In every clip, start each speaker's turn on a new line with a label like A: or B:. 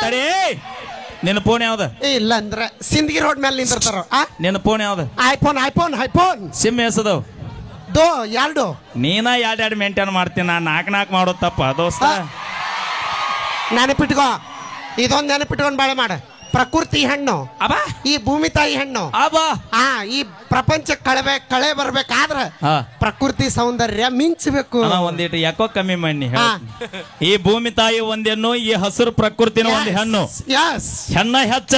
A: ತಡಿ. ನಿನ್ನ ಫೋನ್ ಯಾವ್ದ?
B: ಇಲ್ಲ ಅಂದ್ರ ಸಿಂದಗಿ ರೋಡ್ ಮೇಲೆ ನಿಂದಿರ್ತಾರ? ಆ?
A: ನಿನ್ನ ಫೋನ್ ಯಾವ್ದ?
B: ಐಫೋನ್ ಐಫೋನ್ ಐಫೋನ್
A: ಸಿಮ್ ಎಸದವ್.
B: ದೋ ಎರಡು.
A: ನೀನ ಎರಡ್ ಎರಡು ಮೇಂಟೈನ್ ಮಾಡ್ತೀನಿ? ನಾ ನಾಲ್ಕು ನಾಲ್ಕು ಮಾಡೋದು ತಪ್ಪ. ದೋಸ್ತ.
B: ನೆನಪಿಟ್ಕೋ. ಇದೊಂದು ನೆನಪಿಟ್ಕೊಂಡು ಬಾಳೆ ಮಾಡ. ಪ್ರಕೃತಿ ಹೆಣ್ಣು.
A: ಅಬಾ
B: ಈ ಭೂಮಿ ತಾಯಿ ಹೆಣ್ಣು.
A: ಅವ
B: ಆ ಈ ಪ್ರಪಂಚ ಕಳವೆ ಕಳೆ ಬರ್ಬೇಕಾದ್ರ ಪ್ರಕೃತಿ ಸೌಂದರ್ಯ ಮಿಂಚಬೇಕು.
A: ಅಣ್ಣ ಒಂದಿಟ್ಟು ಯಾಕೋ ಕಮ್ಮಿ ಮಣ್ಣಿ. ಈ ಭೂಮಿ ತಾಯಿ ಒಂದೇನು ಈ ಹಸಿರು ಪ್ರಕೃತಿನ ಒಂದು ಹೆಣ್ಣು.
B: ಯಸ್
A: ಹೆಣ್ಣ ಹೆಚ್ಚ.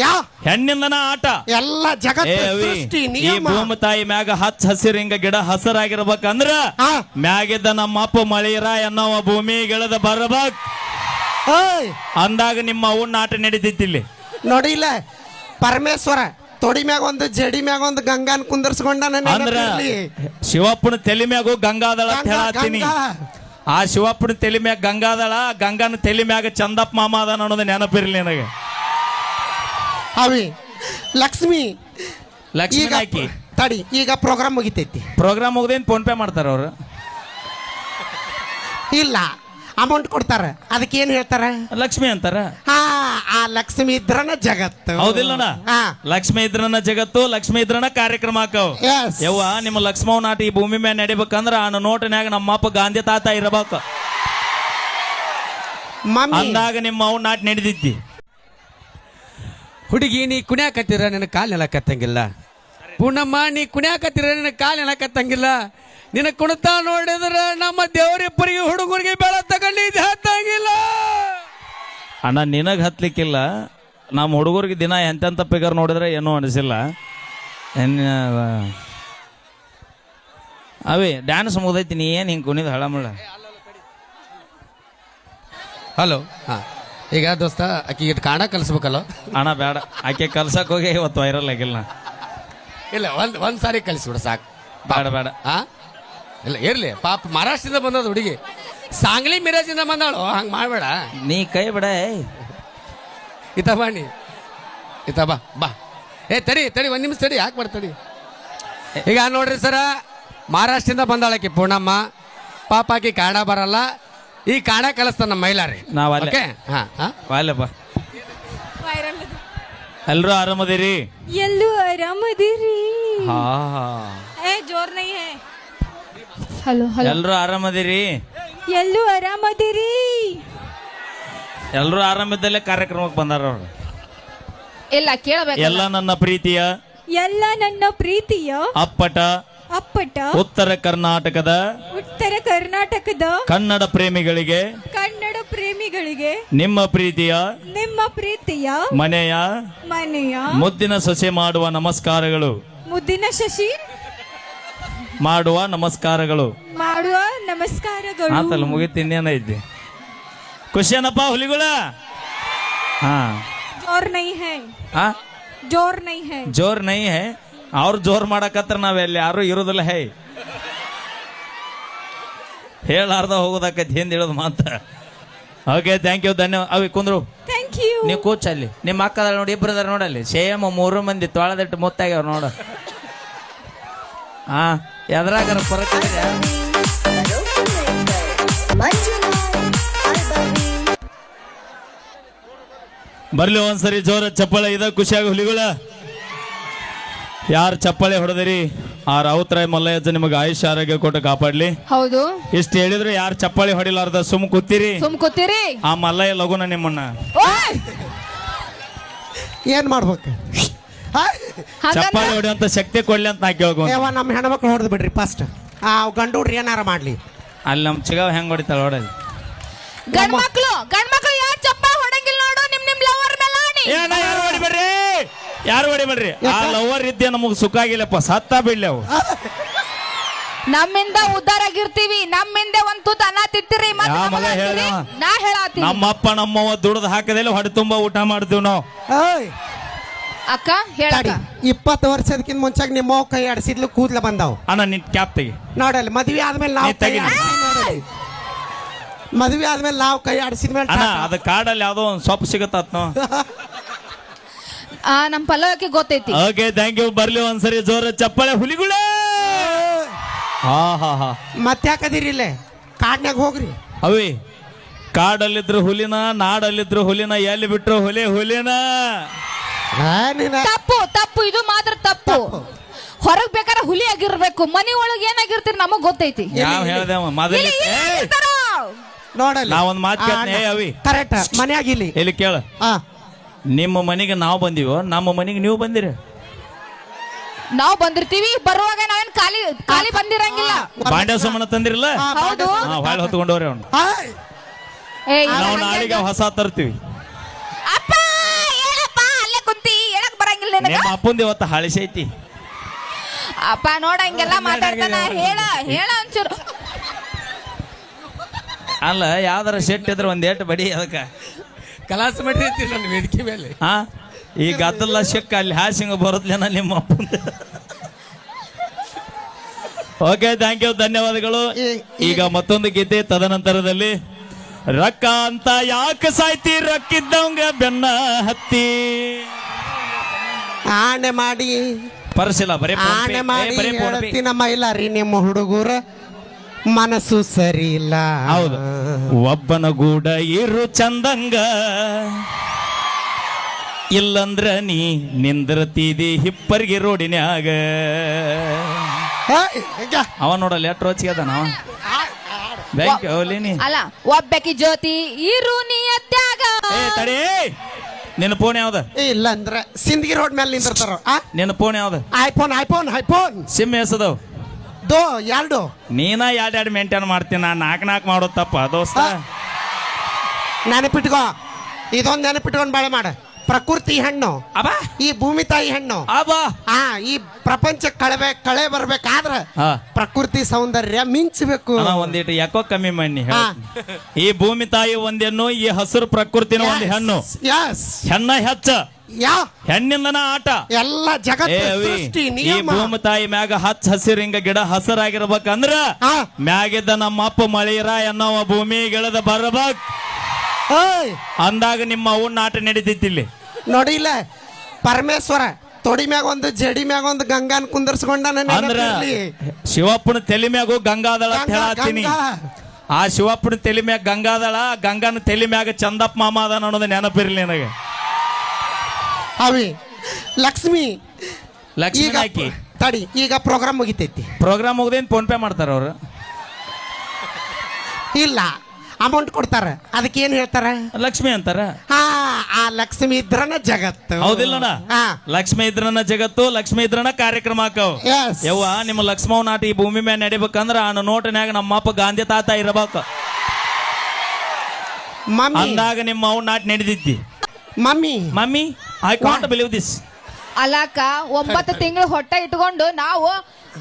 B: ಯಾ.
A: ಹೆಣ್ಣಿಂದನ ಆಟ.
B: ಎಲ್ಲ
A: ಏ
B: ಜಗತ್ತು
A: ಅವಿ,
B: ಸೃಷ್ಟಿ
A: ಈ
B: ನಿಯಮ.
A: ಭೂಮಿ ತಾಯಿ ಮ್ಯಾಗ ಹಚ್ಚ ಹಸಿರು ಹಿಂಗ ಗಿಡ ಹಸಿರಾಗಿರ್ಬೇಕಂದ್ರ
B: ಹಾ.
A: ಮ್ಯಾಗಿದ್ದ ನಮ್ಮ ಅಪ್ಪ ಮಳಿರ ಎನ್ನವ ಭೂಮಿ ಗಿಳದ ಬರ್ಬೇಕ್ ಅಂದಾಗ ನಿಮ್ಮ ಅವನ್ನ ಆಟ ನಡೀತಿತ್ತು ಇಲ್ಲಿ.
B: ನೋಡಿ ಇಲ್ಲ. ಪರಮೇಶ್ವರ ತೊಡಿ ಮ್ಯಾಗ ಒಂದು ಜಡಿ ಮ್ಯಾಗ ಒಂದು ಗಂಗಾನ್ ಕುಂದರ್ಸ್ಕೊಂಡ
A: ಅಂದ್ರ ಶಿವಪ್ಪನ ತಲೆ ಮ್ಯಾಗು ಗಂಗಾದಳ ಅಂತ ಹೇಳತ್ತೀನಿ. ಆ ಶಿವಪ್ಪನ ತಲೆ ಮ್ಯಾಗ ಗಂಗಾದಳ ಗಂಗಾನ ತಲೆ ಮ್ಯಾಗ ಚಂದಪ್ಪ ಮಾಮ ಅದಾನ ಅನ್ನೋದು ನೆನಪಿರ್ಲಿ ನನಗೆ.
B: ಅವಿ ಲಕ್ಷ್ಮಿ
A: ಲಕ್ಷ್ಮಿ
B: ಈಗ ತಡಿ ಈಗ ಪ್ರೋಗ್ರಾಮ್ ಮುಗಿತೈತಿ.
A: ಪ್ರೋಗ್ರಾಮ್ ಮುಗ್ದೇನ್ ಫೋನ್ ಪೇ ಮಾಡ್ತಾರ ಅವ್ರು?
B: ಇಲ್ಲ. ಅಮೌಂಟ್ ಕೊಡ್ತಾರ. ಅದಕ್ಕೆ ಏನ್ ಹೇಳ್ತಾರ?
A: ಲಕ್ಷ್ಮಿ ಅಂತಾರ.
B: ಹಾ ಆ ಲಕ್ಷ್ಮಿ ಇದ್ರನ ಜಗತ್ತು.
A: ಹೌದಿಲ್ಲಣ್ಣ
B: ಹಾ.
A: ಲಕ್ಷ್ಮಿ ಇದ್ರನ ಜಗತ್ತು ಲಕ್ಷ್ಮಿ ಇದ್ರನ ಕಾರ್ಯಕ್ರಮ ಹಾಕವ್ ಯವ್ವ ನಿಮ್ಮ ಲಕ್ಷ್ಮವ್ ನಾಟಿ ಈ ಭೂಮಿ ಮೇಲೆ ನಡಿಬೇಕಂದ್ರ ಆ ನೋಟನ್ಯಾಗ ನಮ್ಮ ಅಪ್ಪ ಗಾಂಧಿ ತಾತ ಇರಬೇಕು.
B: ಮಮ್ಮಿ.
A: ಅಂದಾಗ ನಿಮ್ಮ ಅವ್ ನಾಟಿ ನಡೆದಿದ್ದಿ.
C: ಹುಡುಗಿ ನೀ ಕುಣ್ಯಾಕತ್ತಿರ ನಿನ್ನ ಕಾಲು ನೆಲಕತ್ತಂಗಿಲ್ಲ. ಪೂರ್ಣಮ್ಮ ನೀ ಕುಣ್ಯಾಕತ್ತಿರ ನಿನ್ನ ಕಾಲು ನೆಲಕತ್ತಂಗಿಲ್ಲ. ನಿನ್ನ ಕುಣಿತ ನೋಡಿದ್ರೆ ನಮ್ಮ ದೇವರಿಬ್ಬರಿಗೆ ಹುಡುಗರಿಗೆ ಬೆಳ ತಗೊಂಡಿದ್ದು ಹತ್ತಾಗಿಲ್ಲ.
A: ಅಣ್ಣ ನಿನಗೆ ಹತ್ಲಿಕ್ಕಿಲ್ಲ. ನಮ್ಮ ಹುಡುಗರಿಗೆ ದಿನ ಎಂತೆಂತ ಪಿಗರ್ ನೋಡಿದ್ರೆ ಏನೂ ಅನಿಸಿಲ್ಲ. ಏನ್ ಅವೇ ಡ್ಯಾನ್ಸ್ ಮುಗ್ದೈತಿ ನೀ ಏನು ಹಿಂಗೆ ಕುಣಿದ ಹಳಮಳ?
C: ಹಲೋ ಹಾಂ. ಈಗ ದೋಸ್ತ ಆಕಿಗೆ ಕಾಣ ಕಲಿಸ್ಬೇಕಲ್ಲ?
A: ಅಣ್ಣ ಬೇಡ. ಆಕೆ ಕಲ್ಸಕ್ಕೆ ಹೋಗಿ ಇವತ್ತು ವೈರಲ್ ಆಗಿಲ್ಲ.
C: ಇಲ್ಲ ಒಂದ್ ಒಂದು ಸಾರಿ ಕಲಿಸ್ಬಿಡು ಸಾಕು.
A: ಬೇಡ ಬೇಡ.
C: ಆ ಇಲ್ಲ ಇರ್ಲಿ. ಪಾಪ ಮಹಾರಾಷ್ಟ್ರದಿಂದ ಬಂದದ ಹುಡುಗಿ. ಸಾಂಗ್ಲಿ ಮಿರಾಜಿಂದ ಬಂದಾಳು. ಹಂಗೆ ಮಾಡಬೇಡ.
A: ನೀ ಕೈ ಬಿಡ
C: ಇತ ಬಾ ನೀ. ಇತ ಬಾ ಬಾ. ಏ ತಡಿ ತಡಿ ಒಂದ್ ನಿಮಿಷ ತಡಿ ಯಾಕೆ ಮಾಡ್ತಡಿ ಈಗ ನೋಡ್ರಿ ಸರ ಮಹಾರಾಷ್ಟ್ರದಿಂದ ಬಂದಾಳಕಿ ಪೂರ್ಣಮ್ಮ. ಪಾಪ ಆಕಿ ಕನ್ನಡ ಬರಲ್ಲ. ಈ ಕನ್ನಡ ಕಲಿಸ್ತಾನ ನಮ್ಮ ಮೈಲಾರಿ.
A: ನಾವ್ ಅಲ್ಲೇ.
C: ಓಕೆ ಹಾ ಹಾ.
A: ವಾಲಪ್ಪ ಎಲ್ರು ಆರಾಮದಿರಿ?
D: ಎಲ್ಲೂ ಆರಾಮದಿರಿ.
A: ಹಾ.
D: ಏ ಜೋರ್ ನೈ ಹೇ ಹಲೋ ಹಲೋ.
A: ಎಲ್ಲರೂ ಆರಾಮದಿರಿ?
D: ಎಲ್ಲೂ ಆರಾಮದಿರಿ?
A: ಎಲ್ರು ಆರಾಮಿದ್ದಲ್ಲೇ ಕಾರ್ಯಕ್ರಮಕ್ಕೆ ಬಂದಾರ ಅವ್ರು.
D: ಇಲ್ಲ ಕೇಳಬೇಕು
A: ಎಲ್ಲ ನನ್ನ ಪ್ರೀತಿಯ
D: ಎಲ್ಲ ನನ್ನ ಪ್ರೀತಿಯ
A: ಅಪ್ಪಟ
D: ಅಪ್ಪಟ
A: ಉತ್ತರ ಕರ್ನಾಟಕದ
D: ಉತ್ತರ ಕರ್ನಾಟಕದ
A: ಕನ್ನಡ ಪ್ರೇಮಿಗಳಿಗೆ
D: ಕನ್ನಡ ಪ್ರೇಮಿಗಳಿಗೆ
A: ನಿಮ್ಮ ಪ್ರೀತಿಯ
D: ನಿಮ್ಮ ಪ್ರೀತಿಯ
A: ಮನೆಯ
D: ಮನೆಯ
A: ಮುದ್ದಿನ ಸಸಿ ಮಾಡುವ ನಮಸ್ಕಾರಗಳು.
D: ಮುದ್ದಿನ ಶಶಿ
A: ಮಾಡುವ ನಮಸ್ಕಾರಗಳು.
D: ಮಾಡುವ ನಮಸ್ಕಾರಗಳು.
A: ಆತಲ್ಲ ಮುಗಿತು ಖುಷಿ ಏನಪ್ಪ ಹುಲಿಗುಳ? ಹಾ.
D: ಜೋರ್ ನೈ ಹೇ.
A: ಹಾ
D: ಜೋರ್ ನೈ ಹೇ.
A: ಜೋರ್ ನೈ ಹೇ. ಅವ್ರು ಜೋರ್ ಮಾಡಕತ್ರ ನಾವೆಲ್ಲಿ ಯಾರು ಇರೋದಿಲ್ಲ ಹೇ. ಹೇಳಾರ್ದ ಹೋಗೋದಕ್ಕೆ ಹಿಂದೆ ಹೇಳೋದು ಮಾತ ಓಕೆ ಥ್ಯಾಂಕ್ ಯು ಧನ್ಯವಾದ ಅವಿ ಕುಂದ್ರು.
D: ಥ್ಯಾಂಕ್ ಯು
A: ನೀವು ಕೂಚಲ್ಲಿ ಅಲ್ಲಿ. ನಿಮ್ಮ ಅಕ್ಕದಲ್ಲಿ ನೋಡಿ ಇಬ್ಬರದಾರ ನೋಡಲ್ಲಿ. ಸೇಮ್ ಮೂರು ಮಂದಿ ತೊಳೆದಿಟ್ಟು ಮುತ್ತಾಗ್ಯವ್ರು ನೋಡ. ಹಾ ಎದ್ರಾಗಾರ ಫರಕ್? ಬರ್ಲಿ ಒಂದ್ಸರಿ ಜೋರ ಚಪ್ಪಾಳೆ ಇದ ಖುಷಿಯಾಗಿ ಹುಲಿಗಳ. ಯಾರ ಚಪ್ಪಳೆ ಹೊಡೆದಿರಿ? ಆ ರಾವುತರಾಯ್ ಮಲ್ಲಯ್ಯಜ್ಜ ನಿಮಗೆ ಆಯುಷ್ಯ ಆರೋಗ್ಯ ಕೊಟ್ಟು ಕಾಪಾಡ್ಲಿ.
D: ಹೌದು.
A: ಇಷ್ಟ ಹೇಳಿದ್ರು ಯಾರು ಚಪ್ಪಾಳೆ ಹೊಡಿಲಾರ್ದ ಸುಮ್ ಕೂತಿರಿ.
D: ಸುಮ್ ಕೂತಿರಿ.
A: ಆ ಮಲ್ಲಯ್ಯ ಲಗುನ ನಿಮ್ಮನ್ನ.
B: ಏನ್ ಮಾಡ್ಬೇಕು?
A: ಚಪ್ಪಾಳೆ ಹೊಡೆಯುವಂತ ಶಕ್ತಿ ಕೊಡ್ಲಿ ಅಂತ ನಾ ಕೇಳ್ಕೊ
B: ನಮ್ಮ ಹೆಣ್ಮಕ್ಳು ಹೊಡೆದು ಬಿಡ್ರಿ ಫಸ್ಟ್ ಆ ಗಂಡು ಹುಡ್ರಿ ಏನಾರ ಮಾಡ್ಲಿ.
A: ಅಲ್ಲಿ ನಮ್ ಚಿಗಾವ್ ಹೆಂಗ್ ಹೊಡಿತಾಳ ಹೊಡಲಿ
D: ಗಂಡ್ ಮಕ್ಳು ಗಂಡ್ ಮಕ್ಳು ಯಾರು ಚಪ್ಪ ಹೊಡಂಗಿಲ್ಲ ನೋಡು ನಿಮ್ ನಿಮ್ ಲವರ್ ಮೇಲೆ ಆಣಿ.
A: ಏನ ಯಾರು ಹೊಡಿಬೇಡ್ರಿ ಯಾರು ಹೊಡಿಬೇಡ್ರಿ ಆ ಲವರ್ ಇದ್ದೆ ನಮಗ್ ಸುಖ ಆಗಿಲ್ಲಪ್ಪ ಸತ್ತ ಬಿಡ್ಲಿ ಅವು.
D: ನಮ್ಮಿಂದ ಉದ್ದಾರ ಆಗಿರ್ತೀವಿ ನಮ್ಮಿಂದ ಒಂದ್ ತುತ್ತ ಅನ್ನ ತಿಂತೀರಿ ಮತ್ತ್
A: ಯಾ
D: ನಮಗ
A: ಮಗ
D: ಅಂತೀರಿ?
A: ಹೇಳ್ದವ?
D: ನಾ ಹೇಳತ್ತೀನಿ
A: ನಮ್ಮಪ್ಪ ನಮ್ಮವ್ವ ದುಡ್ದು ಹಾಕದೆಲ್ಲ ಹೊಡೆ ತುಂಬಾ ಊಟ ಮಾಡ್ತೀವಿ ನಾವು.
D: ಅಕ್ಕ ಹೇಳಿ
B: ತಡಿ ಇಪ್ಪತ್ತು ವರ್ಷದಕ್ಕಿಂತ ಮುಂಚಾಗ ನಿಮ್ಮ ಅವ್ವ ಕೈ ಆಡಿಸಿದ್ಲು ಕೂದ್ಲ ಬಂದಾವ್.
A: ಅಣ್ಣ ನಿನ್ ಕ್ಯಾಪ್ ತೆಗಿ.
B: ನೋಡಲ್ಲ ಮದ್ವೆ ಆದ್ಮೇಲೆ ನಾವು
A: ನೀ ತೆಗಿ.
B: ಮದ್ವೆ ಆದ್ಮೇಲೆ ನಾವು ಕೈ ಆಡಿಸಿದ್ಮೇಲೆ
A: ಅಣ್ಣ ಅದ ಕಾಡಲ್ಲಿ ಯಾವ್ದೋ ಒಂದ್ ಸೊಪ್ಪು ಸಿಗತ್ತ
D: ಆ ನಮ್ ಪಲ್ಲವಕ್ಕೆ ಗೊತ್ತೈತಿ.
A: ಓಕೆ ಥ್ಯಾಂಕ್ ಯು ಬರ್ಲಿ ಒಂದ್ಸರಿ ಜೋರ ಚಪ್ಪಳೆ ಹುಲಿಗುಳೆ. ಹಾ ಹಾ ಹಾ.
B: ಮತ್ತೆ ಯಾಕದಿರಿ ಇಲ್ಲೇ? ಕಾಡ್ನಾಗ ಹೋಗ್ರಿ.
A: ಅವಿ ಕಾಡಲ್ಲಿದ್ರು ಹುಲಿನ ನಾಡಲ್ಲಿದ್ರು ಹುಲಿನ ಎಲ್ಲಿ ಬಿಟ್ರು ಹುಲಿ ಹುಲಿನ.
D: ತಪ್ಪು ತಪ್ಪು ಇದು ಮಾತ್ರ ತಪ್ಪು. ಹೊರಗ್ ಬೇಕಾದ್ರೆ ಹುಲಿ ಆಗಿರ್ಬೇಕು ಮನಿ ಒಳಗ್ ಏನಾಗಿರ್ತೀರಿ ನಮಗ್ ಗೊತ್ತೈತಿ.
A: ಯಾವ ಹೇಳ್ದೆ ಅವ? ಮೊದಲು?
D: ಇಲ್ಲಿ
A: ಏಯ್!
D: ಏನಾಗಿರ್ತಾರೋ?
B: ನೋಡಲ್ಲ.
A: ನಾ ಒಂದ್ ಮಾತ್ ಕೇಳ್ತೀನಿ, ಏ ಅವಿ.
B: ಕರೆಕ್ಟ್. ಮನ್ಯಾಗ ಇಲ್ಲಿ.
A: ಇಲ್ಲಿ ಕೇಳ?
B: ಆ.
A: ನಿಮ್ಮ ಮನೆಗೆ ನಾವು ಬಂದಿವೋ? ನಮ್ಮ ಮನೆಗೆ ನೀವು ಬಂದಿರಿ.
D: ನಾವ್ ಬಂದಿರ್ತೀವಿ ಬರುವಾಗ ನಾವೇನ್ ಖಾಲಿ ಖಾಲಿ ಬಂದಿರಂಗಿಲ್ಲ.
A: ಬಾಂಡ್ಯ ಸುಮ್ಮನ ತಂದಿರಲ್ಲ?
D: ಹೌದು.
A: ಹಾ ಹೊಳ್ ಹೊತ್ಕೊಂಡವ್ರಿ ಅವ್ನು.
D: ಏ
A: ನಾವು ನಾಳೆಗೆ
D: ಹಂಗೆ.
A: ಹೊಸ ತರ್ತೀವಿ.
D: ಅಪ್ಪ ನಿನಗ?
A: ನಿಮ್ಮ ಅಪ್ಪಂದ ಇವತ್ತು ಹಳಸೈತಿ
D: ಅಪ್ಪ ನೋಡ ಹಂಗೆಲ್ಲ ಮಾತಾಡ್ತಾನ. ಹೇಳ ಹೇಳ ಒಂಚೂರು.
A: ಅಲ್ಲ ಯಾವ್ದಾರ ಸೆಟ್ ಇದ್ರೆ ಒಂದ್ ಏಟ್ ಬಡಿ ಅದಕ್ಕ.
C: ಕಲಾಸ ಮಾಡಿ ನನ್ನ ವೇದಿಕೆ ಮೇಲೆ.
A: ಹಾ? ಈ ಗದ್ದಲ ಶಕ್ ಅಲ್ಲಿ ಹಾಸಿಂಗ ಬರುತ್ತಲೇನ ನಿಮ್ಮ ಅಪ್ಪಂದ. ಓಕೆ ಥ್ಯಾಂಕ್ ಯು ಧನ್ಯವಾದಗಳು. ಈಗ ಮತ್ತೊಂದು ಗೀತೆ ತದನಂತರದಲ್ಲಿ ರೊಕ್ಕ ಅಂತ ಯಾಕೆ ಸಾಯ್ತಿ ರೊಕ್ಕಿದ್ದಂಗ ಬೆನ್ನ ಹತ್ತಿ?
B: ಆಣೆ ಮಾಡಿ.
A: ಪರ್ಸಿಲ್ಲ ಬರೀ.
B: ಆಣೆ ಮಾಡಿ
A: ಬರೀ
B: ಇಲ್ಲ ರೀ ನಿಮ್ಮ ಹುಡುಗರ. ಮನಸ್ಸು ಸರಿ ಇಲ್ಲ.
A: ಹೌದು. ಒಬ್ಬನ ಗೂಡ ಇರು ಚಂದಂಗ. ಇಲ್ಲಂದ್ರ ನೀ ನಿಂದ್ರತೀದಿ ಹಿಪ್ಪರ್ಗಿ ರೋಡಿನ್ಯಾಗ. ಅವ ನೋಡಲ್ಲ ಎಷ್ಟು ರೋಚಿಗೆ ಅದ ಅವ? ಬ್ಯಾಂಕ್
D: ಅಲ್ಲ ಒಬ್ಬಾಕಿ ಜ್ಯೋತಿ ಇರು ನೀ
A: ಏ ತಡಿ. ನಿನ್ನ ಫೋನ್ ಯಾವ್ದ?
B: ಇಲ್ಲ ಅಂದ್ರೆ ಸಿಂದಗಿ ರೋಡ್ ಮೇಲೆ ನಿಂದಿರ್ತಾರ?
A: ನಿನ್ನ ಫೋನ್ ಯಾವ್ದ?
B: ಐಫೋನ್ ಐಫೋನ್ ಐಫೋನ್
A: ಸಿಮ್ ಎಸದವ್
B: ದೋ ಎರಡು.
A: ನೀನ ಎರಡ್ ಎರಡು ಮೇಂಟೈನ್ ಮಾಡ್ತೀನಿ? ನಾ ನಾಲ್ಕು ನಾಲ್ಕು ಮಾಡೋ ತಪ್ಪ ದೋಸ್ತ.
B: ನೆನಪಿಟ್ಕೋ. ಇದೊಂದು ನೆನಪಿಟ್ಕೊಂಡು ಬಾಳೆ ಮಾಡ. ಪ್ರಕೃತಿ ಹೆಣ್ಣು.
A: ಅಬಾ
B: ಈ ಭೂಮಿ ತಾಯಿ ಹೆಣ್ಣು.
A: ಅಬಾ
B: ಆ ಈ ಪ್ರಪಂಚ ಕಳೆ ಕಳೆ ಬರ್ಬೇಕಾದ್ರೆ
A: ಹಾ.
B: ಪ್ರಕೃತಿ ಸೌಂದರ್ಯ ಮಿಂಚಬೇಕು.
A: ಅಣ್ಣ ಒಂದಿಟ್ಟು ಯಾಕೋ ಕಮ್ಮಿ ಮಣ್ಣಿ. ಈ ಭೂಮಿ ತಾಯಿ ಒಂದೇನು ಈ ಹಸಿರು ಪ್ರಕೃತಿನ ಒಂದು ಹೆಣ್ಣು.
B: ಯಸ್
A: ಹೆಣ್ಣ ಹೆಚ್ಚ.
B: ಯಾ.
A: ಹೆಣ್ಣಿಂದನ ಆಟ.
B: ಎಲ್ಲ ಜಗತ್ತು
A: ಅವಿ
B: ಸೃಷ್ಟಿ
A: ಈ
B: ನಿಯಮ.
A: ಭೂಮಿ ತಾಯಿ ಮ್ಯಾಗ ಹಚ್ಚ ಹಸಿರು ಹಿಂಗ ಗಿಡ ಹಸಿರಾಗಿರ್ಬೇಕಂದ್ರ
B: ಹಾ.
A: ಮ್ಯಾಗಿದ್ದ ನಮ್ಮ ಅಪ್ಪ ಮಳಿರ ಎನ್ನವ ಭೂಮಿ ಗಿಳದ ಬರ್ಬೇಕ್.
B: ಓಯ್.
A: ಅಂದಾಗ ನಿಮ್ಮ ಅವನ್ನ ಆಟ ನಡೀತೈತಿ ಇಲ್ಲಿ.
B: ನೋಡಿಲ್ಲ ಪರಮೇಶ್ವರ. ತೊಡಿ ಮ್ಯಾಗ ಒಂದು ಜಡಿ ಮ್ಯಾಗ ಒಂದು ಗಂಗಾನ್ ಕುಂದರ್ಸ್ಕೊಂಡ
A: ಅಂದ್ರ ಶಿವಪ್ಪನ ತಲೆ ಮ್ಯಾಗು ಗಂಗಾದಳ ಅಂತ ಹೇಳತ್ತೀನಿ. ಆ ಶಿವಪ್ಪನ ತಲೆ ಮ್ಯಾಗ ಗಂಗಾದಳ ಗಂಗಾನ ತಲೆ ಮ್ಯಾಗ ಚಂದಪ್ಪ ಮಾಮ ಅದ ಅನ್ನೋದು ನೆನಪಿರ್ಲಿ ನನಗೆ.
B: ಅವಿ ಲಕ್ಷ್ಮಿ
A: ಲಕ್ಷ್ಮೀ ಹಾಕಿ
B: ತಡಿ ಈಗ ಪ್ರೋಗ್ರಾಮ್ ಮುಗಿತೈತಿ.
A: ಪ್ರೋಗ್ರಾಮ್ ಮುಗ್ದೇನ್ ಫೋನ್ ಪೇ ಮಾಡ್ತಾರ ಅವ್ರು?
B: ಇಲ್ಲ ಅಮೌಂಟ್ ಕೊಡ್ತಾರ. ಅದಕ್ಕೆ ಏನ್ ಹೇಳ್ತಾರ?
A: ಲಕ್ಷ್ಮಿ ಅಂತಾರ?
B: ಹಾ ಆ ಲಕ್ಷ್ಮಿ ಇದ್ರನ ಜಗತ್ತು.
A: ಹೌದಿಲ್ಲಣ್ಣ
B: ಹಾ.
A: ಲಕ್ಷ್ಮಿ ಇದ್ರನ ಜಗತ್ತು ಲಕ್ಷ್ಮಿ ಇದ್ರನ ಕಾರ್ಯಕ್ರಮ ಹಾಕವ್.
B: Yes.
A: ಯವ್ವ ನಿಮ್ಮ ಲಕ್ಷ್ಮವ್ ನಾಟ ಈ ಭೂಮಿ ಮೇಲೆ ನಡಿಬೇಕಂದ್ರ ಆ ನೋಟನ್ಯಾಗ ನಮ್ಮ ಅಪ್ಪ ಗಾಂಧಿ ತಾತ ಇರಬೇಕು.
B: ಮಮ್ಮಿ.
A: ಅಂದಾಗ ನಿಮ್ಮ ಅವ್ ನಾಟ ನಡೆದಿದ್ದಿ.
B: Mummy.
A: Mummy I can't believe this
D: ಅಲ್ಲಕ್ಕ ಒಂಬತ್ತು ತಿಂಗಳು ಹೊಟ್ಟೆ ಇಟ್ಕೊಂಡು ನಾವು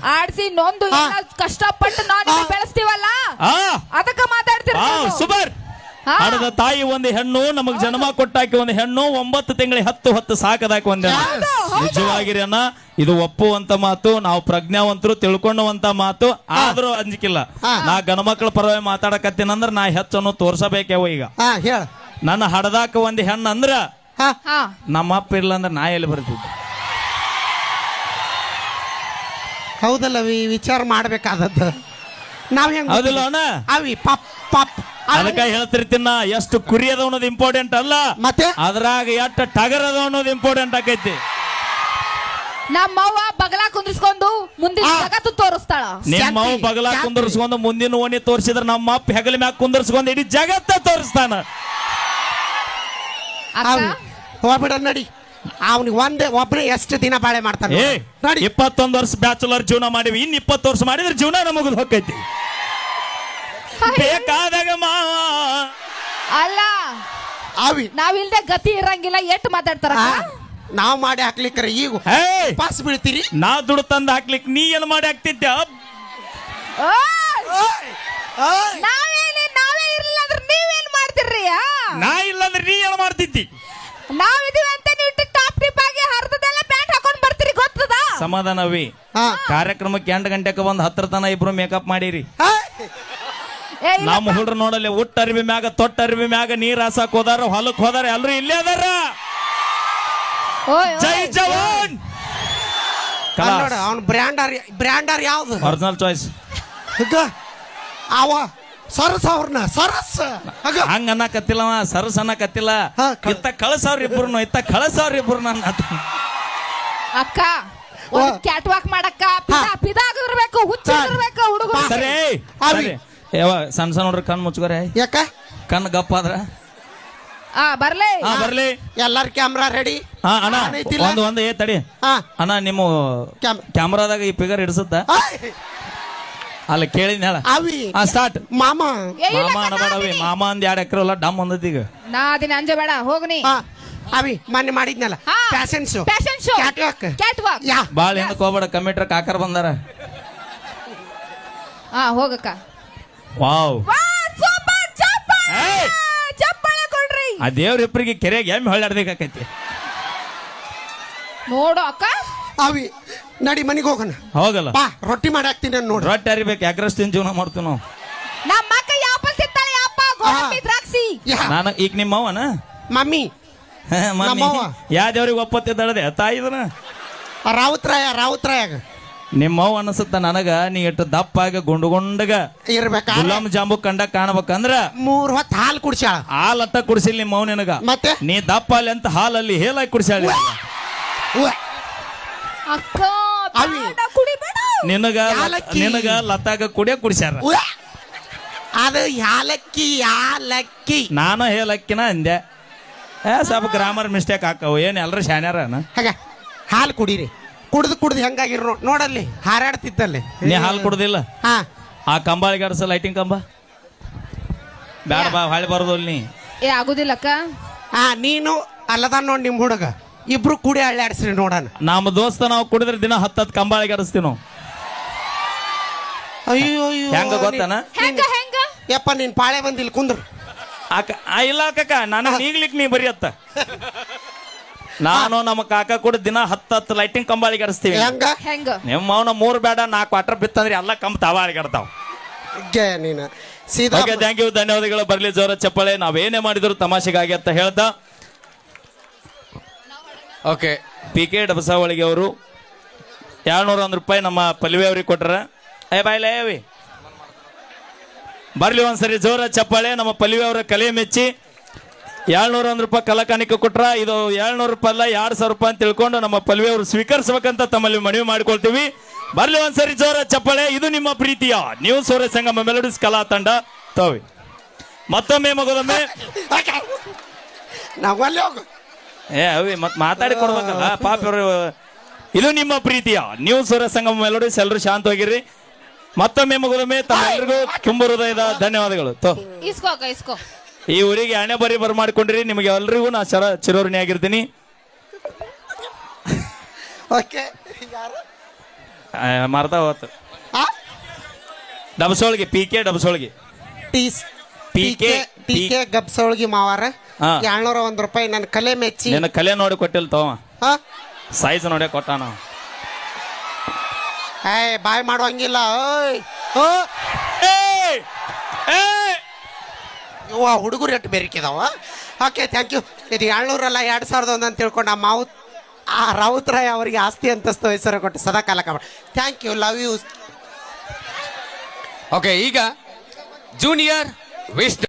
D: ಆಡ್ಸಿ ನೊಂದು. ಎಲ್ಲ ಕಷ್ಟಪಟ್ಟು ನಾವು
B: ಹಾ.
D: ಬೆಳೆಸ್ತೀವಲ್ಲ
A: ಆ
D: ಅದಕ್ಕ ಮಾತಾಡ್ತೀರ
A: ಆ
D: ನೀವು.
A: ಸುಬರ್
D: ಹಾ.
A: ಹಡದ ತಾಯಿ ಒಂದು ಹೆಣ್ಣು ನಮಗ್ ಜನ್ಮ ಕೊಟ್ಟಾಕಿ ಒಂದು ಹೆಣ್ಣು ಒಂಬತ್ತು ತಿಂಗಳಿ ಹತ್ತು ಹತ್ತು ಸಾಕದಾಕಿ ಒಂದ್ ಹೆಣ್ಣು. ನಿಜವಾಗಿರಿ ಅಣ್ಣ ಇದು ಒಪ್ಪುವಂತ ಮಾತು ನಾವು ಪ್ರಜ್ಞಾವಂತರು ತಿಳ್ಕೊಳ್ಳುವಂತ ಮಾತು ಆದ್ರೂ ಅಂಜಿಕಿಲ್ಲ. ನಾ ಗಣಮಕ್ಳ ಪರವಾಗಿ ಮಾತಾಡಕತ್ತೀನಂದ್ರ ನಾ ಹೆಚ್ಚನ್ನು ತೋರ್ಸಬೇಕೇವ ಈಗ.
B: ಹಾ ಹೇಳ.
A: ನನ್ನ ಹಡದಾಕ ಒಂದ್ ಹೆಣ್ಣು ಅಂದ್ರ
B: ಹಾ.
D: ಹಾ.
A: ನಮ್ಮ ಅಪ್ಪ ಇಲ್ಲ ಅಂದ್ರೆ ನಾ ಎಲ್ಲಿ ಬರ್ತಿದ್ದೆ?
B: ಹೌದಲ್ಲ ವಿಚಾರ ಮಾಡ್ಬೇಕಾದದ್ದು. ನಾವ್ ಹೆಂಗ್
A: ಹೌದಿಲ್ಲ ಅಣ್ಣ.
B: ಅವಿ ಪಪ್ ಪಪ್.
A: ಅದಕ್ಕ ಹೇಳ್ತಿರ್ತೀನಿ ಎಷ್ಟು ಕುರಿ ಅದ ಅನ್ನೋದು ಇಂಪಾರ್ಟೆಂಟ್ ಅಲ್ಲ.
B: ಮತ್ತೆ?
A: ಅದ್ರಾಗ ಎಷ್ಟು ಟಗರ್ ಅದ ಅನ್ನೋದು ಇಂಪಾರ್ಟೆಂಟ್ ಆಕೈತಿ.
D: ನಮ್ಮವ್ವ ಬಗಲ ಕುಂದ್ರಿಸ್ಕೊಂಡು ಮುಂದಿನ. ಜಗತ್ತು ತೋರಿಸ್ತಾಳ.
A: ನಿಮ್ಮ ಅವ್
B: ಶಾಂತಿ,
A: ಬಗಲ. ಕುಂದರ್ಸ್ಕೊಂಡು ಮುಂದಿನ ಓಣಿ ತೋರಿಸಿದ್ರೆ ನಮ್ಮ ಅಪ್ಪ ಹೆಗಲ ಮ್ಯಾಗ ಕುಂದರ್ಸ್ಕೊಂಡು ಇಡೀ ಜಗತ್ತ ತೋರಿಸ್ತಾನ.
B: ಹೋಗ್ಬಿಡ ನಡಿ. ಅವ್ನಿಗೆ ಒಂದೇ ಒಬ್ಬನೇ ಎಷ್ಟು ದಿನ ಬಾಳೆ ಮಾಡ್ತಾನೆ
A: ಏ
B: ನೋಡಿ.
A: ಇಪ್ಪತ್ತೊಂದು ವರ್ಷ ಬ್ಯಾಚುಲರ್ ಜೀವನ ಮಾಡಿವಿ ಇನ್ ಇಪ್ಪತ್ತು ವರ್ಷ ಮಾಡಿದ್ರೆ ಜೀವನ ನಮಗದು ಹೊಕ್ಕೈತಿ. ಬೇಕಾದಾಗ ಮಾವ
D: ಅಲ್ಲ.
B: ಅವಿ
D: ನಾವಿಲ್ದೆ ಗತಿ ಇರಂಗಿಲ್ಲ ಎಟ್ ಮಾತಾಡ್ತಾರ
B: ನಾವ್ ಮಾಡಿ ಹಾಕ್ಲಿಕ್ರೆ ಈಗ ಪಾಸ್ ಬೀಳ್ತೀರಿ.
A: ನಾ ದುಡ್ಡು ತಂದು ಹಾಕ್ಲಿಕ್ ನೀ ಏನ್ ಮಾಡಿ ಹಾಕ್ತಿದ್ದೆ
D: ನಾವೇ ಇರ್ಲಿಲ್ಲ ಅಂದ್ರೆ ನೀವೇನ್ ಮಾಡ್ತಿರ್ರಿ ಆ?
A: ಇಲ್ಲ ಅಂದ್ರೆ ನೀ ಏನ್ ಮಾಡ್ತಿದ್ದಿ?
D: ನಾವಿದೀವಿ ಅಂತ ನೀವು ಟಾಪ್ ಟಿಪ್ ಆಗಿ ಹರ್ದದೆಲ್ಲ ಪ್ಯಾಂಟ್ ಹಾಕೊಂಡ್ ಬರ್ತೀರಿ ಗೊತ್ತದ?
A: ಸಮಾಧಾನವಿ
B: ಹಾ.
A: ಕಾರ್ಯಕ್ರಮಕ್ಕೆ ಎಂಟು ಗಂಟೆಗೆ ಬಂದು ಹತ್ರ ತನ ಇಬ್ರು ಮೇಕಪ್ ಮಾಡಿರಿ. ನಮ್ಮ ಹುಡ್ರು ನೋಡಲಿ ಉಟ್ಟ ಅರಿವಿ ಮ್ಯಾಗ ತೊಟ್ಟ ಅರಿವಿ ಮ್ಯಾಗ ನೀರ್ ಹಾಸಕ್ ಹೋದಾರ ಹೊಲಕ್ ಹೋದಾರ ಎಲ್ರು ಇಲ್ಲೇ ಅದಾರ? ಜೈ. ಜವಾನ್!
B: ನೋಡು ಅವ್ನ ಬ್ರ್ಯಾಂಡರ್ ಬ್ರ್ಯಾಂಡರ್ ಯಾವ್ದು?
A: ಒರಿಜಿನಲ್ ಚಾಯ್ಸ್
B: ಅವ ಸರಸ್ ಅವ್ರನ್ನ ಸರಸ್.
A: ಹಂಗ ಅನ್ನಕತ್ತಿಲ್ಲ ಅವ ಸರಸ್ ಅನ್ನಕತ್ತಿಲ್ಲ. ಇತ್ತ ಕಳಸವ್ರ ಇಬ್ರು ಇತ್ತ ಕಳಸವ್ರ ಇಬ್ರು ನನ್ನ
D: ಅಕ್ಕ ಕ್ಯಾಟ್ ವಾಕ್ ಮಾಡಕ್ಕ ಪಿದಾ ಪಿದಾ ಆಗಿರ್ಬೇಕು ಹುಚ್ಚ
A: ಇರ್ಬೇಕು
B: ಅವಿ.
A: ಸರಿ. ಯಾವ ಸಣ್ಣ ಸಣ್ಣ ನೋಡ್ರಿ ಕಣ್ಣು ಮುಚ್ಕೋರೆ.
B: ಯಾಕ?
A: ಕಣ್ಣು ಗಪ್ಪ ಆದ್ರ?
D: ಆ ಬರ್ಲೇ.
A: ಹಾ ಬರ್ಲಿ.
B: ಎಲ್ಲಾರ ಕ್ಯಾಮ್ರಾ ರೆಡಿ
A: ಹಾ ಅಣ್ಣ
B: ನಾನೈತಿಲ್ಲ?
A: ಒಂದು ಒಂದು ಏ ತಡಿ.
B: ಹಾ.
A: ಅಣ್ಣ ನಿಮ್ಮ
B: ಕ್ಯಾಮ್-
A: ಕ್ಯಾಮ್ರಾದಾಗ ಈ ಫಿಗರ್
B: ಹಿಡಿಸುತ್ತ
A: ಅಲ್ಲ ಕೇಳಿದ್ನ ಹೇಳ.
B: ಅವಿ.
A: ಹಾ ಸ್ಟಾರ್ಟ್
B: ಮಾಮ.
D: ಏ, ಇಲ್ಲ
A: ಮಾಮ
D: ಕಣ,
A: ಅನ್ಬೇಡವಿ
D: ಅದೀನಿ.
A: ಮಾಮ ಅಂದ್ ಎರಡು ಎಕರೆ ಅಲ್ಲ ಡಮ್ ಅಂದದ್ ಈಗ.
D: ನಾ ದಿನ ಅಂಜಬೇಡ ಹೋಗ್ನಿ
B: ಹಾ ಅವಿ ಮೊನ್ನೆ ಮಾಡಿದ್ನಲ್ಲ. Fashion show
D: fashion show
B: catwalk
D: catwalk
B: yeah.
A: ಬಾಳ ಹಿಂದಕ್ಕೆ ಹೋಗ್ಬೇಡ ಕಮಿಟ್ರ್ ಕಾಕರ್ ಬಂದಾರ.
D: ಹಾ ಹೋಗಕ್ಕ.
A: ವಾವ್.
D: ವಾ ಸೂಪರ್ ಚಪ್ಪಾಳೆ.
A: ಏಯ್!
D: ಚಪ್ಪಾಳೆ ಕೊಡ್ರಿ.
A: ಆ ದೇವ್ರ ಇಬ್ಬರಿಗೆ ಕೆರೆಗೆ ಎಮ್ಮೆ ಹೊಳ್ಳಾಡ್ಬೇಕಾಕೈತಿ.
D: ನೋಡು ಅಕ್ಕ.
B: ಅವಿ ನಡಿ ಮನಿಗೆ ಹೋಗೋಣ.
A: ಹೋಗಲ್ಲ.
B: ಬಾ ರೊಟ್ಟಿ ಮಾಡಿ ಹಾಕ್ತೀನಿ ನೋಡಿ.
A: ರೊಟ್ಟಿ ಅರಿಬೇಕು ಯಾಕ್ರಸ್ ತಿನ್ ಜೀವನ ಮಾಡ್ತೀವಿ ನಾವು.
D: ನಮ್ಮ ಅಕ್ಕ ಯಾಪಲ್ ತಿಂತಾಳೆ ಯಾಪ ಗೋಡಂಬಿ ದ್ರಾಕ್ಷಿ.
B: ಯಾ.
A: ನಾನು ಈಗ ನಿಮ್ಮ ಅವನ
B: ಮಮ್ಮಿ.
A: ಮಮ್ಮಿ.
B: ನಮ್ಮವ್ವ.
A: ಯಾ ದೇವ್ರಿಗೆ ಒಪ್ಪತ್ತಿದ್ದಾಳದೆ ತಾಯಿದನ
B: ರಾವುತ್ರಾಯ ರಾವುತ್ರಾಯಾಗ
A: ನಿಮ್ಮ ಅನಸುತ್ತ ಅನಿಸುತ್ತ ನನಗ ನೀ ಇಟ್ಟು ದಪ್ಪಾಗ ಗುಂಡು ಗುಂಡಗ
B: ಇರ್ಬೇಕಾ
A: ಗುಲಾಮ್ ಜಾಂಬು ಕಂಡ ಕಾಣಬೇಕಂದ್ರ
B: ಮೂರ್ ಹೊತ್ತು ಹಾಲು ಕುಡ್ಸ್ಯಾಳ.
A: ಹಾಲ್ ಅಟ್ಟ ಕುಡಿಸಿಲ್ಲ ನಿಮ್ಮ ಅವ್ವ ನಿನಗ.
B: ಮತ್ತೆ?
A: ನೀ ದಪ್ಪ ಅಲ್ಲಿ ಅಂತ ಹಾಲಲ್ಲಿ ಹೇಲಾಗಿ ಕುಡಿಸ್ಯಾಳ
B: ಉವ್ವ.
D: ಅಕ್ಕ
B: ಅವಿ.
D: ಬೇಡ, ಕುಡಿಬೇಡ.
A: ನಿನಗ
B: ಯಾಲಕ್ಕಿ.
A: ನಿನಗ ಲತಾಗ ಕುಡಿಯ ಕುಡಿಸ್ಯಾರ.
B: ಉವ್ವ. ಅದು ಯಾಲಕ್ಕಿ ಯಾಲಕ್ಕಿ.
A: ನಾನು ಹೇಲಕ್ಕಿನ ಅಂದೆ. ಏ ಸ್ವಲ್ಪ ಗ್ರಾಮರ್ ಮಿಸ್ಟೇಕ್ ಹಾಕವು ಏನು ಎಲ್ರು ಶಾನ್ಯಾರ
B: ಹಾಗ ಹಾಲು ಕುಡೀರಿ. ಕುಡ್ದು ಕುಡ್ದು ಹೆಂಗಾಗಿರ್ ನೋ- ನೋಡಲ್ಲಿ ಹಾರಾಡ್ತಿತ್ತಲ್ಲಿ
A: ನೀ ಹಾಲು ಕುಡ್ದಿಲ್ಲ?
B: ಹಾ.
A: ಆ ಕಂಬಳಿಗೆ ಆಡ್ಸ ಲೈಟಿಂಗ್ ಕಂಬ? ಬ್ಯಾಡ ಬಾ ಹಳ್ಳಿ ಬರೋದು ಅಲ್ಲಿ ನೀ.
D: ಏ ಆಗುದಿಲ್ಲ ಅಕ್ಕ.
B: ಹಾ ನೀನು ಅಲ್ಲದ ನೋಡ್ ನಿಮ್ ಹುಡುಗ. ಇಬ್ರು ಕೂಡಿ ಅಳ್ಳಾಡ್ಸ್ರಿ ನೋಡೋಣ.
A: ನಮ್ಮ ದೋಸ್ತ ನಾವು ಕುಡಿದ್ರೆ ದಿನ ಹತ್ತತ್ತು ಕಂಬಾಳಿಗೆ ಆಡಿಸ್ತೀವಿ ನಾವು.
B: ಅಯ್ಯೋ ಅಯ್ಯೋ
A: ಹೆಂಗ ಗೊತ್ತಾನ?
D: ಹೆಂಗ ಹೆಂಗ?
B: ಯಪ್ಪ ನೀನ್ ಪಾಳೆ ಬಂದಿಲ್ಲ ಕುಂದ್ರು.
A: ಅಕ್ಕ ಆ, ಇಲ್ಲ ಕಕ್ಕ ನನಗೆ ನೀಗ್ಲಿಕ್ ನೀ ಬರೀ ಅತ್ತ. ನಾನು ನಮ್ಮ ಕಾಕ ಕೂಡ ದಿನ ಹತ್ತತ್ತು ಲೈಟಿಂಗ್ ಕಂಬಾಳಿಗೆ
B: ಹೆಂಗ?
D: ಹೆಂಗ?
A: ನಿಮ್ಮ ಅವನ ಮೂರ್ ಬೇಡ ನಾಲ್ಕು ವಾಟರ್ ಬಿತ್ತಂದ್ರೆ ಎಲ್ಲ ಕಂಬ ತಾವಾಳಿಗೆ ಆಡ್ತಾವ
B: ಗೆ ನೀನು. ಸೀದಾ
A: ಓಕೆ ಥ್ಯಾಂಕ್ ಯು ಧನ್ಯವಾದಗಳು. ಬರ್ಲಿ ಜೋರ ಚಪ್ಪಳೆ. ನಾವೇನೇ ಮಾಡಿದ್ರು ತಮಾಷೆಗಾಗಿ ಅಂತ ಹೇಳ್ದ.
C: ಓಕೆ
A: ಪಿ ಕೆ ಡಬಸಾವಳಿಗೆ ಅವರು ಎರಡ್ನೂರ ಒಂದು ರೂಪಾಯಿ ನಮ್ಮ ಪಲ್ವಿ ಅವ್ರಿಗೆ ಕೊಟ್ರ. ಏ ಬಾಯ್ ಲೇವಿ ಬರ್ಲಿ ಒಂದ್ಸರಿ ಜೋರ ಚಪ್ಪಾಳೆ. ನಮ್ಮ ಪಲ್ವಿ ಅವರ ಕಲೆ ಮೆಚ್ಚಿ. ಏಳ್ನೂರ ಒಂದು ರೂಪಾಯಿ ಕಲಾಕಾನಿಕ ಕೊಟ್ರ ಇದು ಏಳ್ನೂರು ರೂಪಾಯಿ ಅಲ್ಲ ಎರಡು ಸಾವಿರ ರೂಪಾಯಿ ಅಂತ ತಿಳ್ಕೊಂಡು ನಮ್ಮ ಪಲ್ವಿ ಅವರು ಸ್ವೀಕರಿಸಬೇಕಂತ ತಮ್ಮಲ್ಲಿ ಮನವಿ ಮಾಡ್ಕೊಳ್ತೀವಿ. ಬರ್ಲಿ ಒಂದ್ಸರಿ ಜೋರ ಚಪ್ಪಾಳೆ ಇದು ನಿಮ್ಮ ಪ್ರೀತಿಯ ನೀವು ಸೂರ್ಯ ಸಂಗಮ ಮೆಲೋಡಿಸ್ ಕಲಾ ತಂಡ. ತೋವಿ. ಮತ್ತೊಮ್ಮೆ ಮಗದೊಮ್ಮೆ.
B: ಹೋಗು.
A: ಏ ಅವಿ ಮತ್ ಮಾತಾಡಿ ಕೊಡ್ಬೇಕಲ್ಲ ಪಾಪ ಇವ್ರು ಇದು ನಿಮ್ಮ ಪ್ರೀತಿಯ. ನೀವು ಸೂರ್ಯ ಸಂಗಮ ಮೆಲೋಡಿಸ್ ಎಲ್ಲರೂ ಹೋಗಿರಿ ಮತ್ತೊಮ್ಮೆ ಮಗದೊಮ್ಮೆ ತಮ್ಮೆಲ್ಲರಿಗೂ ತುಂಬ ಹೃದಯದ ಧನ್ಯವಾದಗಳು. ತೋ.
D: ಇಸ್ಕೋ ಅಕ್ಕ ಇಸ್ಕೋ.
A: ಈ ಊರಿಗೆ ಹಣೆ ಬರಿ ಬರ್ ಮಾಡ್ಕೊಂಡ್ರಿ ನಿಮಗೆ ಎಲ್ರಿಗೂ ನಾ ಚರ ಚಿರೋರ್ಣಿ ಆಗಿರ್ತೀನಿ.
B: ಓಕೆ ಯಾರು?
A: ಮರ್ತಾ ಹೋತು
B: ಆ?
A: ಡಬಸೋಳಿಗೆ ಪಿ ಕೆ ಡಬಸೋಳಿಗೆ. ಪಿ ಕೆ
B: ಟಿ ಕೆ ಗಬ್ಸೋಳ್ಗಿ ಮಾವಾರ.
A: ಹಾ.
B: ಏಳ್ನೂರ ಒಂದ್ ರೂಪಾಯಿ ನನ್ನ ಕಲೆ ಮೆಚ್ಚಿ.
A: ನನ್ನ ಕಲೆ ನೋಡಿ ಕೊಟ್ಟಿಲ್ ತವ
B: ಹಾ?
A: ಸೈಜ್ ನೋಡಿ ಕೊಟ್ಟಾನ
B: ಏಯ್ ಬಾಯ್ ಮಾಡುವಂಗಿಲ್ಲ ಓಯ್ ಓ
A: ಏ ಏಯ್!
B: ಇವ ಹುಡುಗರು ಎಟ್ಟು ಬೆರಿಕಿದಾವ? ಓಕೆ ಥ್ಯಾಂಕ್ ಯು ಇದು ಏಳ್ನೂರಲ್ಲ, ಎರಡು ಸಾವಿರದ ಒಂದು ಅಂತ ತಿಳ್ಕೊಂಡು ಆ ಮಾವು, ಆ ರಾವುತರಾಯ್ ಅವರಿಗೆ ಆಸ್ತಿ ಅಂತಸ್ತು ಹೆಸರು ಕೊಟ್ಟು ಸದಾ ಕಾಲ ಕಾಮ thank you love you
C: okay ಈಗ ಜೂನಿಯರ್ ವಿಷ್ಣು